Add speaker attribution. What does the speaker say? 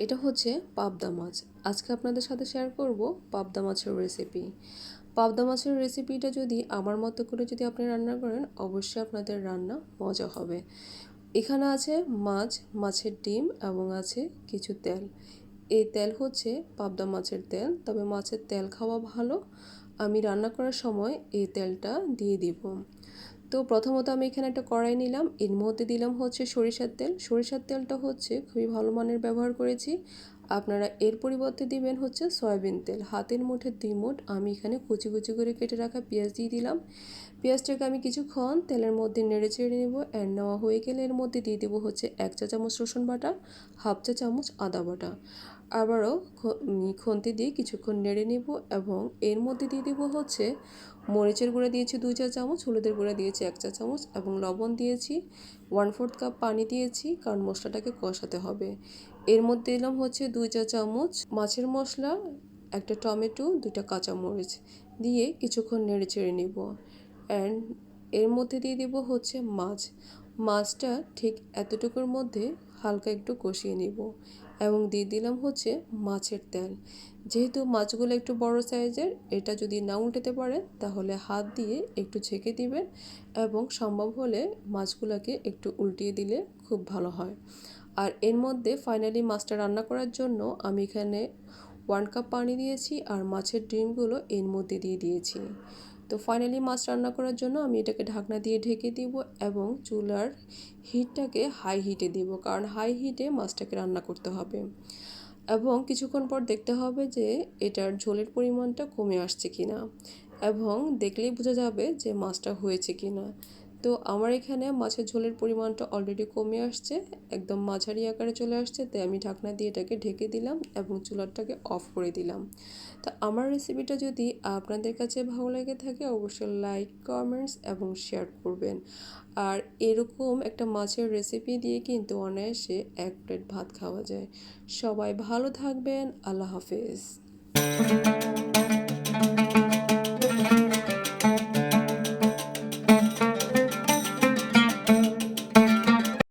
Speaker 1: এটা হচ্ছে পাবদা মাছ। আজকে আপনাদের সাথে শেয়ার করব পাবদা মাছের রেসিপি পাবদা মাছের রেসিপিটা যদি আমার মতো করে যদি আপনি রান্না করেন, অবশ্যই আপনাদের রান্না মজা হবে। এখানে আছে মাছ, মাছের ডিম এবং আছে কিছু তেল। এই তেল হচ্ছে পাবদা মাছের তেল। তবে মাছের তেল খাওয়া ভালো। আমি রান্না করার সময় এই তেলটা দিয়ে দিব। তো প্রথমত আমি এখানে একটা কড়াই নিলাম। এর মধ্যে দিলাম হচ্ছে সরিষার তেল। সরিষার তেলটা হচ্ছে খুবই ভালো মানের ব্যবহার করেছি। আপনারা এর পরিবর্তে দিবেন হচ্ছে সয়াবিন তেল। হাতের মুঠে দুই মুঠ আমি এখানে কুচি কুচি করে কেটে রাখা পেঁয়াজ দিয়ে দিলাম। পেঁয়াজটাকে আমি কিছুক্ষণ তেলের মধ্যে নেড়ে চেড়ে নেব। অ্যান্ড নেওয়া হয়ে গেলে এর মধ্যে দিয়ে দেবো হচ্ছে এক চা চামচ রসুন বাটা, হাফ চা চামচ আদা বাটা। আবারও খন্তি দিয়ে কিছুক্ষণ নেড়ে নেব এবং এর মধ্যে দিয়ে দেবো হচ্ছে মরিচের গুঁড়া দিয়েছি দুই চা চামচ, হলুদের গুঁড়া দিয়েছি এক চা চামচ এবং লবণ দিয়েছি ওয়ান ফোর্থ কাপ পানি দিয়েছি কারণ মশলাটাকে কষাতে হবে। এর মধ্যে দিলাম হচ্ছে দুই চা চামচ মাছের মশলা, একটা টমেটো, দুইটা কাঁচামরিচ দিয়ে কিছুক্ষণ নেড়ে চেড়ে নিব অ্যান্ড এর মধ্যে দিয়ে দেবো হচ্ছে মাছ। মাছটা ঠিক এতটুকুর মধ্যে হালকা একটু কষিয়ে নিব এবং দিয়ে দিলাম হচ্ছে মাছের তেল। যেহেতু মাছগুলো একটু বড় সাইজের, এটা যদি না উল্টাতে পারেন তাহলে হাত দিয়ে একটু ছেঁকে দিবেন এবং সম্ভব হলে মাছগুলোকে একটু উল্টিয়ে দিলে খুব ভালো হয়। আর এর মধ্যে ফাইনালি মাছটা রান্না করার জন্য আমি এখানে ওয়ান কাপ পানি দিয়েছি আর মাছের ডিমগুলো এর মধ্যে দিয়ে দিয়েছি। তো ফাইনালি মাছ রান্না করার জন্য আমি এটাকে ঢাকনা দিয়ে ঢেকে দিব এবং চুলার হিটটাকে হাই হিটে দিব, কারণ হাই হিটে মাছটাকে রান্না করতে হবে। এবং কিছুক্ষণ পর দেখতে হবে যে এটার ঝোলের পরিমাণটা কমে আসছে কি না এবং দেখলেই বোঝা যাবে যে মাছটা হয়েছে কি না তো আমার এখানে মাছের ঝোলের পরিমাণটা অলরেডি কমে আসছে, একদম মাঝারি আকারে চলে আসছে, তাই আমি ঢাকনা দিয়ে এটাকে ঢেকে দিলাম এবং চুলারটাকে অফ করে দিলাম। তো আমার রেসিপিটা যদি আপনাদের কাছে ভালো লেগে থাকে, অবশ্যই লাইক কমেন্টস এবং শেয়ার করবেন। আর এরকম একটা মাছের রেসিপি দিয়ে কিন্তু অনায়াসে এক প্লেট ভাত খাওয়া যায়। সবাই ভালো থাকবেন, আল্লাহ হাফেজ।